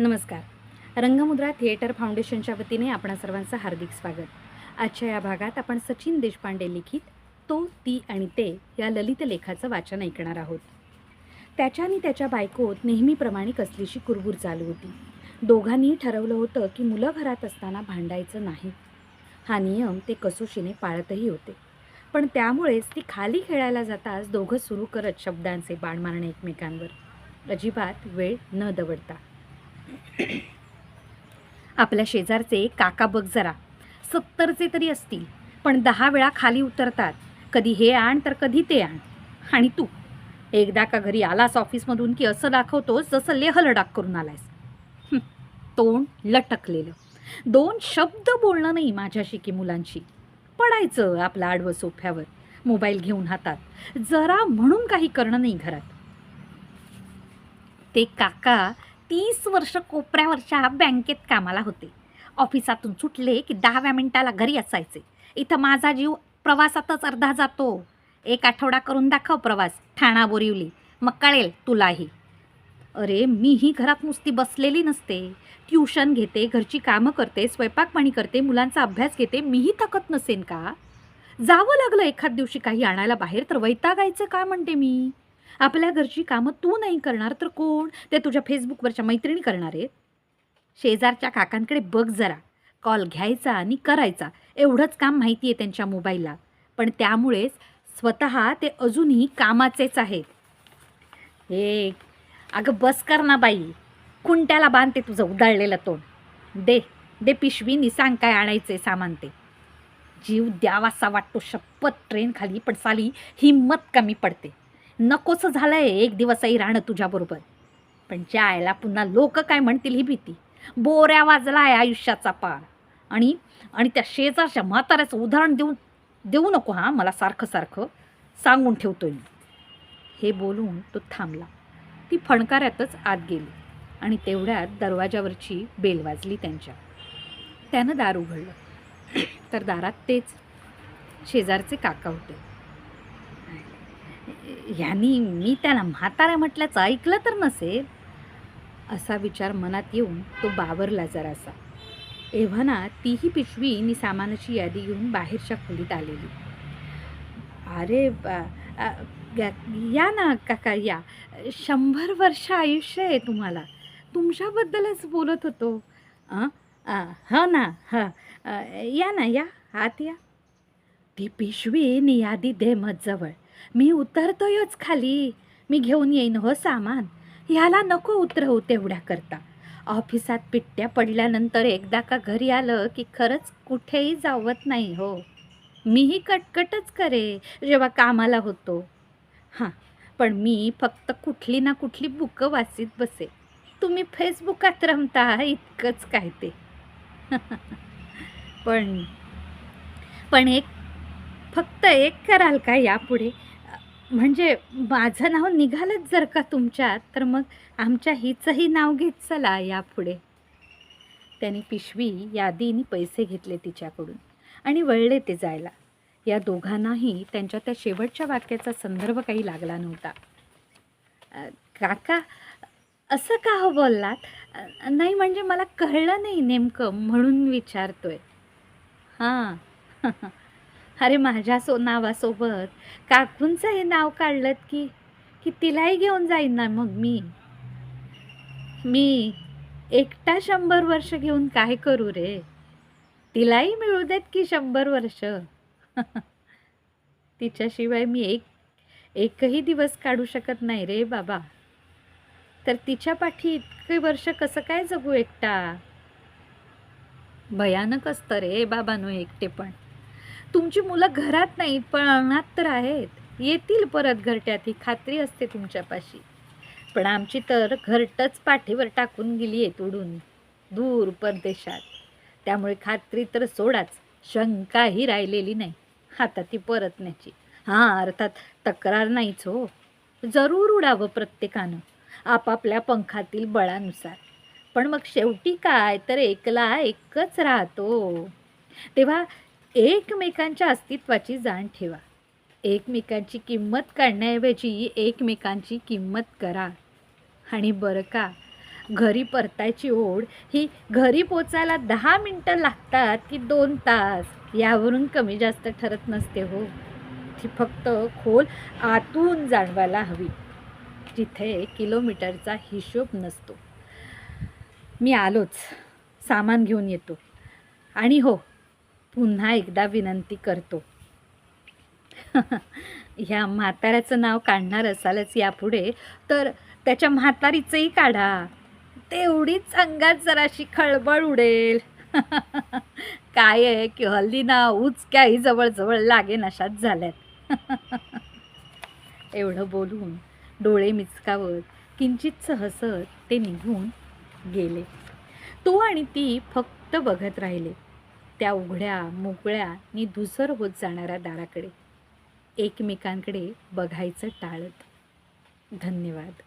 नमस्कार. रंगमुद्रा थिएटर फाउंडेशनच्या वतीने आपणा सर्वांचं हार्दिक स्वागत. आजच्या या भागात आपण सचिन देशपांडे लिखित तो ती आणि ते या ललित लेखाचं वाचन ऐकणार आहोत. त्याच्या आणि त्याच्या बायकोत नेहमीप्रमाणे कसलीशी कुरबूर चालू होती. दोघांनी ठरवलं होतं की मुलं घरात असताना भांडायचं नाही. हा नियम ते कसोशीने पाळतही होते. पण त्यामुळेच ती खाली खेळायला जाताच दोघं सुरू करत शब्दांचे बाण मारणे एकमेकांवर. अजिबात वेळ न दवडता. आपल्या शेजारचे काका बघ जरा. सत्तरचे तरी असतील पण दहा वेळा खाली उतरतात. कधी हे आण तर कधी ते आण. आणि तू? एकदा का घरी आलास ऑफिसमधून की असं दाखवतोस जसं लेह लडाख करून आलायस? तोंड लटकलेलं. दोन शब्द बोलणं नाही माझ्याशी की मुलांशी. पडायचं आपलं आडवं सोफ्यावर मोबाईल घेऊन हातात. जरा म्हणून काही करणं नाही घरात. ते काका तीस वर्ष कोपऱ्यावरच्या बँकेत कामाला होते. ऑफिसातून सुटले की दहाव्या मिनिटाला घरी असायचे. इथं माझा जीव प्रवासातच अर्धा जातो. एक आठवडा करून दाखव प्रवास. ठाणा बोरिवली. मग कळेल तुलाही. अरे मीही घरात नुसती बसलेली नसते. ट्यूशन घेते घरची कामं करते स्वयंपाकपाणी करते मुलांचा अभ्यास घेते मीही थकत नसेन का? जावं लागलं एखाद दिवशी काही आणायला बाहेर तर वैतागायचं का म्हणते मी? आपल्या घरची कामं तू नाही करणार तर कोण? ते तुझ्या फेसबुकवरच्या मैत्रिणी करणार आहेत. शेजारच्या काकांकडे बघ जरा. कॉल घ्यायचा आणि करायचा. एवढंच काम माहिती आहे त्यांच्या मोबाईलला. पण त्यामुळेच स्वतः ते अजूनही कामाचेच आहेत. हे अगं बस कर ना बाई. कुंट्याला बांधते तुझं उधळलेलं तोंड. दे दे पिशवीनी सांग काय आणायचे सामान ते. जीव द्यावासा वाटतो शपथ ट्रेन खाली पण साली हिंमत कमी पडते. नकोच झालंय एक दिवसही राहणं तुझ्याबरोबर. पण ज्या आयला पुन्हा लोक काय म्हणतील ही भीती. बोऱ्या वाजला आहे आयुष्याचा पार. आणि आणि त्या शेजारच्या म्हाताऱ्याचं उदाहरण देऊन देऊ नको हां मला सारखं सारखं सांगून ठेवतोय मी. हे बोलून तो थांबला. ती फणकाऱ्यातच आत गेली आणि तेवढ्यात दरवाजावरची बेल वाजली त्यांच्या. त्यानं दार उघडलं. तर दारात तेच शेजारचे काका होते. ह्यांनी मी त्याला म्हाताऱ्या म्हटल्याचं ऐकलं तर नसेल असा विचार मनात येऊन तो बावरला जरासा. एव्हाना तीही पिशवी मी सामानाची यादी घेऊन बाहेरच्या खोलीत आलेली. अरे बा- या- ना काका या. शंभर वर्ष आयुष्य आहे तुम्हाला. तुमच्याबद्दलच बोलत होतो. हां हो ना हो. ह. या ना या. आत या. ती पिशवी नि यादी दे मत जवळ. मी उतरतोयच खाली. मी घेऊन येईन हो सामान. ह्याला नको उतरवू तेवढ्या करता. ऑफिसात पिट्ट्या पडल्यानंतर एकदा का घरी आलं की खरंच कुठेही जावत नाही हो. मीही कटकटच करे जेव्हा कामाला होतो. हां पण मी फक्त कुठली ना कुठली बुकं वाचीत बसे. तुम्ही फेसबुकात रमता इतकंच काय ते. पण पण एक फक्त एक कराल का यापुढे? म्हणजे माझं नाव निघालंच जर का तुमच्यात तर मग आमच्या हिचंही नाव घेत चला यापुढे. त्याने पिशवी यादीने पैसे घेतले तिच्याकडून आणि वळले ते जायला. या दोघांनाही त्यांच्या त्या शेवटच्या वाक्याचा संदर्भ काही लागला नव्हता. काका असं का हो बोललात? नाही म्हणजे मला कळलं नाही नेमकं म्हणून विचारतोय. हां. अरे माझ्या सो नावासोबत काकूंचं हे नाव काढलं की की तिलाही घेऊन जाईन ना मग मी? मी एकटा शंभर वर्ष घेऊन काय करू रे? तिलाही मिळू देत की शंभर वर्ष? तिच्याशिवाय मी एक एकही दिवस काढू शकत नाही रे बाबा. तर तिच्या पाठी इतके वर्ष कसं काय जगू एकटा? भयानक असतं रे बाबानो एकटे पण तुमची मुलं घरात नाहीत पण अंगणात तर आहेत. येतील परत घरट्यात ही खात्री असते तुमच्यापाशी. पण आमची तर घरटच पाठीवर टाकून गेली आहेत उडून दूर परदेशात. त्यामुळे खात्री तर सोडाच शंकाही राहिलेली नाही. आता ती परतण्याची. हां अर्थात तक्रार नाहीच हो. जरूर उडावं प्रत्येकानं आपापल्या पंखातील बळानुसार. पण मग शेवटी काय तर एकला एकच राहतो. तेव्हा एकमेकांच्या अस्तित्वाची जाण ठेवा. एकमेकांची किंमत काढण्याऐवजी एकमेकांची किंमत करा. आणि बरं का घरी परतायची ओढ ही घरी पोचायला दहा मिनटं लागतात की दोन तास? यावरून कमी जास्त ठरत नसते हो. ती फक्त खोल आतून जाणवायला हवी. जिथे किलोमीटरचा हिशोब नसतो. मी आलोच. सामान घेऊन येतो. आणि हो पुन्हा एकदा विनंती करतो. ह्या म्हाताऱ्याचं नाव काढणार असालच यापुढे तर त्याच्या म्हातारीचंही काढा. तेवढीच अंगात जराशी खळबळ उडेल. काय आहे की हल्ली ना उचक्याही जवळजवळ लागेन अशाच झाल्यात. एवढं बोलून डोळे मिचकावत किंचित सहसत ते निघून गेले. तो आणि ती फक्त बघत राहिले. त्या उघड्या मोकळ्या आणि धुसर होत जाणाऱ्या दाराकडे. एकमेकांकडे बघायचं टाळत. धन्यवाद.